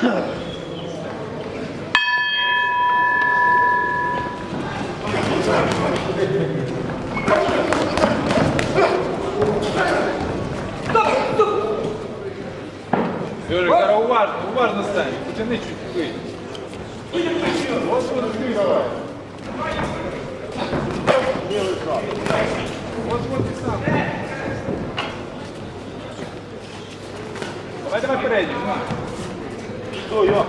Юрик, уважно, уважно стань, потяни чуть выйди. Вот вот ты давай. Делай шаг. Вот вот ты сам. Давай, давай передний. Що я?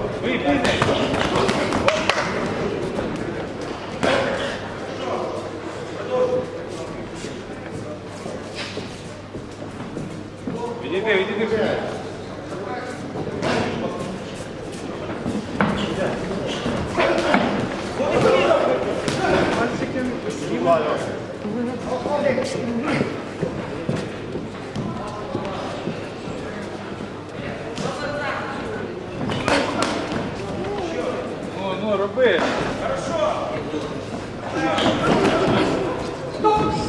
Ви пильне. Відійди, відійди. Ну, ну, роби.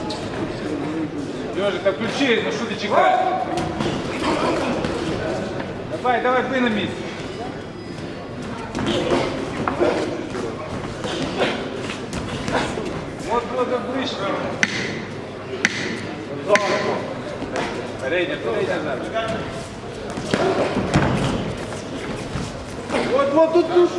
Лежик, та включи, ну що ти чекаєш? Давай, давай, бий на місці. Вот, вот, ближче. Передня, передня зараз. От, от тут, тут.